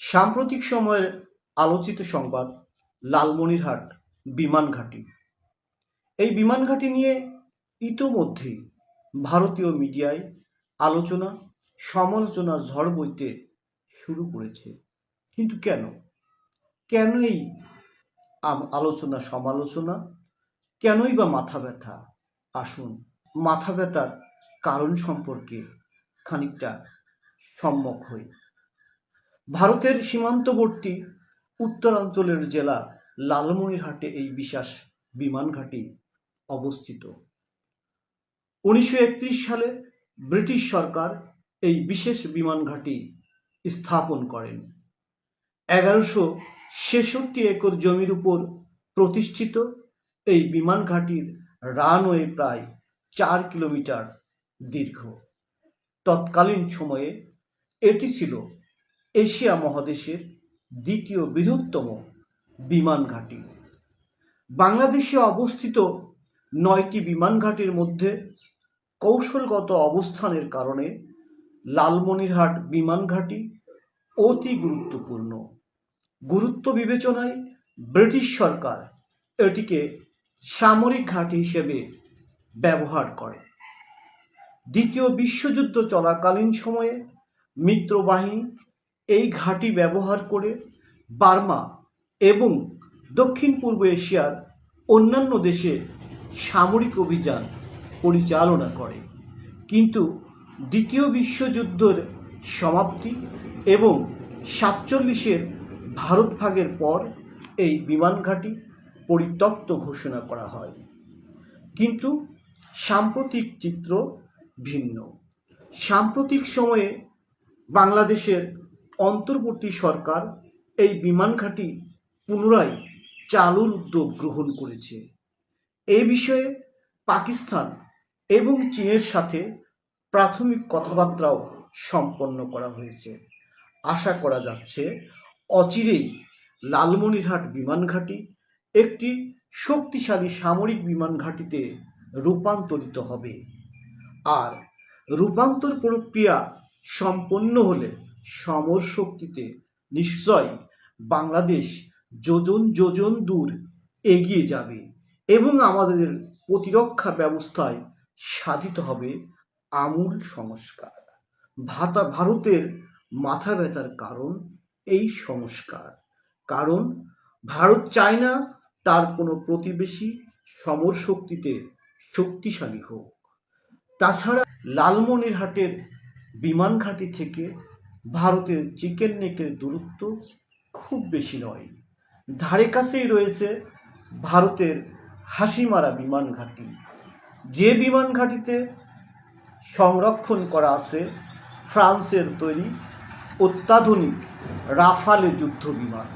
সাম্প্রতিক সময়ের আলোচিত সংবাদ, লালমনিরহাট বিমান ঘাঁটি। এই বিমান ঘাঁটি নিয়ে ইতোমধ্যেই ভারতীয় মিডিয়ায় আলোচনা, সমালোচনার ঝড় বইতে শুরু করেছে। কিন্তু কেন? কেন এই আলোচনা, সমালোচনা? কেনই বা মাথা ব্যথা? আসুন, মাথা ব্যথার কারণ সম্পর্কে খানিকটা সম্মুখ হই। ভারতের সীমান্তবর্তী উত্তরাঞ্চলের জেলা লালমনিরহাটে এই বিশাস বিমান ঘাঁটি অবস্থিত। উনিশশো একত্রিশ সালে ব্রিটিশ সরকার এই বিশেষ বিমান ঘাঁটি স্থাপন করেন। এগারোশো ছেষট্টি একর জমির উপর প্রতিষ্ঠিত এই বিমান ঘাঁটির রানওয়ে প্রায় চার কিলোমিটার দীর্ঘ। তৎকালীন সময়ে এটি ছিল এশিয়া মহাদেশের দ্বিতীয় বৃহত্তম বিমান ঘাঁটি। বাংলাদেশে অবস্থিত নয়টি বিমান ঘাঁটির মধ্যে কৌশলগত অবস্থানের কারণে লালমনিরহাট বিমান ঘাঁটি অতি গুরুত্বপূর্ণ। গুরুত্ব বিবেচনায় ব্রিটিশ সরকার এটিকে সামরিক ঘাঁটি হিসেবে ব্যবহার করে। দ্বিতীয় বিশ্বযুদ্ধ চলাকালীন সময়ে মিত্রবাহিনী এই ঘাঁটি ব্যবহার করে বার্মা এবং দক্ষিণ পূর্ব এশিয়ার অন্যান্য দেশে সামরিক অভিযান পরিচালনা করে। কিন্তু দ্বিতীয় বিশ্বযুদ্ধের সমাপ্তি এবং সাতচল্লিশের ভারত ভাগের পর এই বিমান ঘাঁটি পরিত্যক্ত ঘোষণা করা হয়। কিন্তু সাম্প্রতিক চিত্র ভিন্ন। সাম্প্রতিক সময়ে বাংলাদেশের অন্তর্বর্তী সরকার এই বিমান ঘাঁটি পুনরায় চালুর উদ্যোগ গ্রহণ করেছে। এই বিষয়ে পাকিস্তান এবং চীনের সাথে প্রাথমিক কথাবার্তাও সম্পন্ন করা হয়েছে। আশা করা যাচ্ছে অচিরেই লালমনিরহাট বিমান ঘাঁটি একটি শক্তিশালী সামরিক বিমান ঘাঁটিতে রূপান্তরিত হবে। আর রূপান্তর প্রক্রিয়া সম্পন্ন হলে সমর শক্তিতে নিশ্চয় বাংলাদেশ যোজন যোজন দূর এগিয়ে যাবে এবং আমাদের প্রতিরক্ষা ব্যবস্থায় সাধিত হবে আমূল সংস্কার। ভাতা ভারতের মাথা ব্যথার কারণ এই সংস্কার। কারণ ভারত চায় না তার কোনো প্রতিবেশী সমর শক্তিতে শক্তিশালী হোক। তাছাড়া লালমনিরহাটের বিমান ঘাঁটি থেকে ভারতের চিকেন নেকের দূরত্ব খুব বেশি নয়। ধারে কাছেই রয়েছে ভারতের হাসিমারা বিমান ঘাঁটি। যে বিমান ঘাঁটিতে সংরক্ষণ করা আছে ফ্রান্সের তৈরি অত্যাধুনিক রাফালে যুদ্ধ বিমান।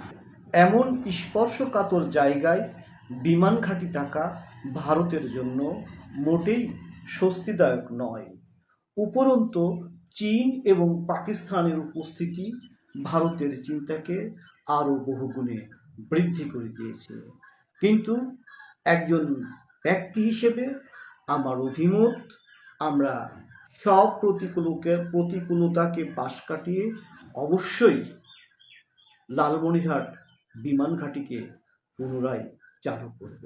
এমন স্পর্শকাতর জায়গায় বিমান ঘাঁটি থাকা ভারতের জন্য মোটেই স্বস্তিদায়ক নয়। উপরন্তু চীন এবং পাকিস্তানের উপস্থিতি ভারতের চিন্তাকে আরও বহুগুণে বৃদ্ধি করে দিয়েছে। কিন্তু একজন ব্যক্তি হিসেবে আমার অভিমত, আমরা সব প্রতিকূলকে, প্রতিকূলতাকে পাশ কাটিয়ে অবশ্যই লালমনিরহাট বিমান ঘাঁটিকে পুনরায় চালু করব।